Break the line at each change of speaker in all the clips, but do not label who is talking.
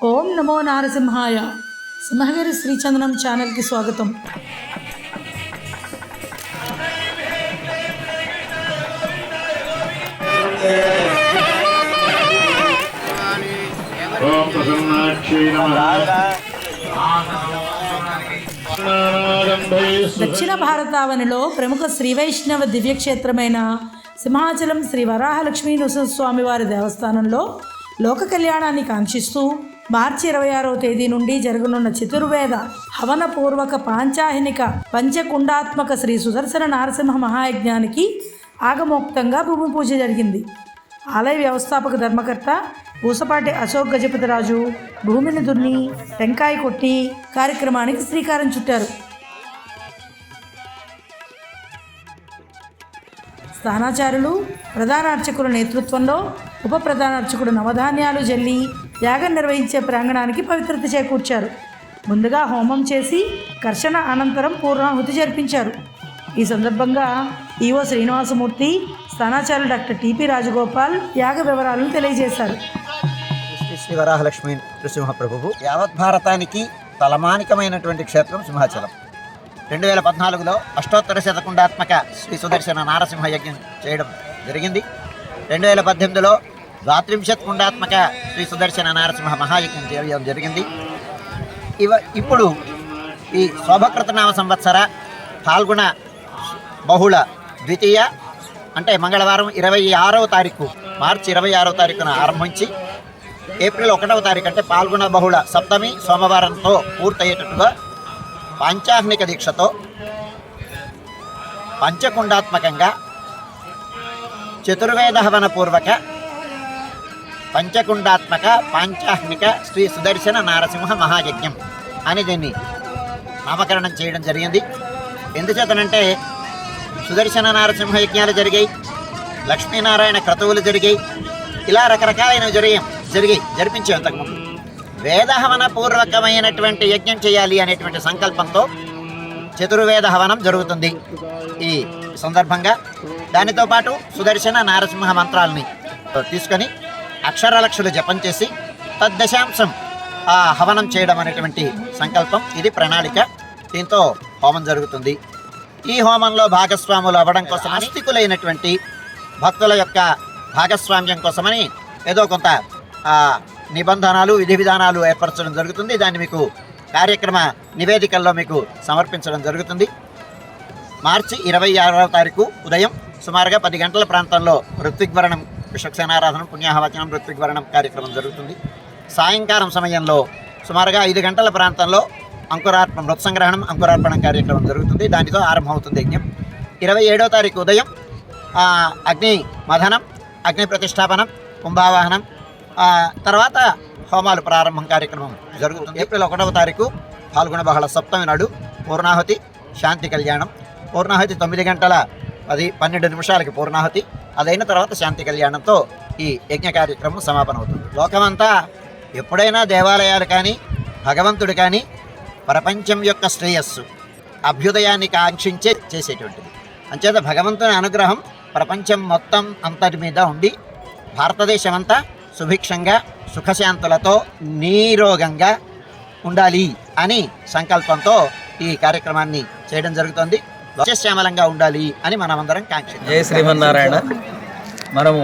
ఓం నమో నారసింహాయ. సింహగిరి శ్రీచందనం ఛానల్కి స్వాగతం.
ఓం ప్రసన్నాక్షి
దక్షిణ భారతావనిలో ప్రముఖ శ్రీవైష్ణవ దివ్యక్షేత్రమైన సింహాచలం శ్రీ వరాహలక్ష్మీ నృసింహస్వామి వారి దేవస్థానంలో లోక కళ్యాణాన్ని కాంక్షిస్తూ మార్చి ఇరవై ఆరవ తేదీ నుండి జరగనున్న చతుర్వేద హవన పూర్వక పాంచాహినిక పంచకుండాత్మక శ్రీ సుదర్శన నారసింహ మహాయజ్ఞానికి ఆగమోక్తంగా భూమి పూజ జరిగింది. ఆలయ వ్యవస్థాపక ధర్మకర్త పూసపాటి అశోక్ గజపతిరాజు భూమిని దున్ని టెంకాయ కొట్టి కార్యక్రమానికి శ్రీకారం చుట్టారు. స్థానాచారులు ప్రధానార్చకుల నేతృత్వంలో ఉప ప్రధానార్చకుడు నవధాన్యాలు జల్లి యాగం నిర్వహించే ప్రాంగణానికి పవిత్రత చేకూర్చారు. ముందుగా హోమం చేసి కర్షణ అనంతరం పూర్ణాహుతి జరిపించారు. ఈ సందర్భంగా ఈవో శ్రీనివాసమూర్తి స్థానాచార్యులు డాక్టర్ టిపి రాజగోపాల్ యాగ వివరాలను తెలియజేశారు.
శ్రీ శ్రీ నృసింహ ప్రభువు యావత్ భారతానికి తలమానికమైనటువంటి క్షేత్రం సింహాచలం. రెండు వేల పద్నాలుగులో అష్టోత్తర శతకుండాత్మక శ్రీ సుదర్శన నారసింహ యజ్ఞం చేయడం జరిగింది. రెండు వేల పద్దెనిమిదిలో ద్వాత్రింశత్ కుండాత్మక శ్రీ సుదర్శన నారసింహ మహాయజ్ఞం చేయడం జరిగింది. ఇవ ఇప్పుడు ఈ శోభకృతనామ సంవత్సర పాల్గొన బహుళ ద్వితీయ అంటే మంగళవారం ఇరవై ఆరవ తారీఖు మార్చి ఇరవై ఆరవ తారీఖున ఆరంభించి ఏప్రిల్ ఒకటవ తారీఖు అంటే పాల్గొన బహుళ సప్తమి సోమవారంతో పూర్తయ్యేటట్టుగా పాంచాహ్నిక దీక్షతో పంచకుండాత్మకంగా చతుర్వేద హవన పూర్వక పంచకుండాత్మక పాంచాహ్మిక శ్రీ సుదర్శన నారసింహ మహాయజ్ఞం అని దీన్ని నామకరణం చేయడం జరిగింది. ఎందుచేతనంటే సుదర్శన నారసింహ యజ్ఞాలు జరిగాయి లక్ష్మీనారాయణ క్రతువులు జరిగాయి ఇలా రకరకాలైన జరిగాయి జరిగాయి జరిపించే అంతకుముందు. వేదహవన పూర్వకమైనటువంటి యజ్ఞం చేయాలి అనేటువంటి సంకల్పంతో చతుర్వేద హవనం జరుగుతుంది ఈ సందర్భంగా. దానితో పాటు సుదర్శన నారసింహ మంత్రాలని తీసుకొని అక్షరలక్షలు జపం చేసి తద్దశాంశం ఆ హవనం చేయడం అనేటువంటి సంకల్పం. ఇది ప్రణాళిక. దీంతో హోమం జరుగుతుంది. ఈ హోమంలో భాగస్వాములు అవ్వడం కోసం ఆస్తికులైనటువంటి భక్తుల యొక్క భాగస్వామ్యం కోసమని ఏదో కొంత నిబంధనలు విధి విధానాలు ఏర్పరచడం జరుగుతుంది. దాన్ని మీకు కార్యక్రమ నివేదికల్లో మీకు సమర్పించడం జరుగుతుంది. మార్చి ఇరవై ఆరవ తారీఖు ఉదయం సుమారుగా పది గంటల ప్రాంతంలో ఋత్విగ్వరణం విశ్వక్సేనారాధన పుణ్యాహవచనం ఋత్విగ్వరణం కార్యక్రమం జరుగుతుంది. సాయంకాలం సమయంలో సుమారుగా ఐదు గంటల ప్రాంతంలో అంకురార్పణ మృత్సంగ్రహణం అంకురార్పణం కార్యక్రమం జరుగుతుంది. దానితో ఆరంభమవుతుంది యజ్ఞం. ఇరవై ఏడో తారీఖు ఉదయం అగ్ని మథనం అగ్ని ప్రతిష్టాపనం కుంభావాహనం తర్వాత హోమాలు ప్రారంభం కార్యక్రమం జరుగుతుంది. ఏప్రిల్ ఒకటవ తారీఖు పాల్గొన బహళ సప్తమి నాడు పూర్ణాహుతి శాంతి కళ్యాణం. పూర్ణాహుతి తొమ్మిది గంటల పది పన్నెండు నిమిషాలకి పూర్ణాహుతి. అదైన తర్వాత శాంతి కళ్యాణంతో ఈ యజ్ఞ కార్యక్రమం సమాపన అవుతుంది. లోకమంతా ఎప్పుడైనా దేవాలయాలు కానీ భగవంతుడు కానీ ప్రపంచం యొక్క శ్రేయస్సు అభ్యుదయాన్ని కాంక్షించే చేసేటువంటిది. అంచేత భగవంతుని అనుగ్రహం ప్రపంచం మొత్తం అంతటి మీద ఉండి భారతదేశం అంతా సుభిక్షంగా సుఖశాంతులతో నీరోగంగా ఉండాలి అని సంకల్పంతో ఈ కార్యక్రమాన్ని చేయడం జరుగుతుంది. శ్యామలంగా ఉండాలి అని మనమందరం కాంక్ష
జై శ్రీమన్నారాయణ. మనము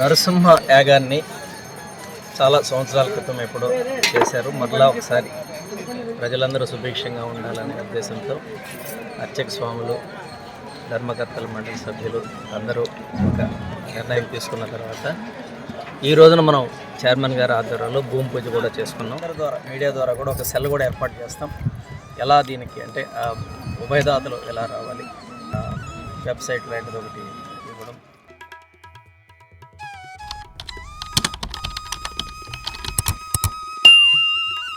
నరసింహ యాగాన్ని చాలా సంవత్సరాల క్రితం ఎప్పుడో చేశారు. మరలా ఒకసారి ప్రజలందరూ సుభిక్షంగా ఉండాలనే ఉద్దేశంతో అర్చక స్వాములు ధర్మకర్తల మండలి సభ్యులు అందరూ ఒక నిర్ణయం తీసుకున్న తర్వాత ఈ రోజున మనం చైర్మన్ గారి ఆధ్వర్యంలో భూమి పూజ కూడా చేసుకున్నాం. మీడియా ద్వారా కూడా ఒక సెల్ కూడా ఏర్పాటు చేస్తాం. ఎలా దీనికి అంటే ఉభయదాతలు ఎలా రావాలి? వెబ్సైట్ లాంటిది ఒకటి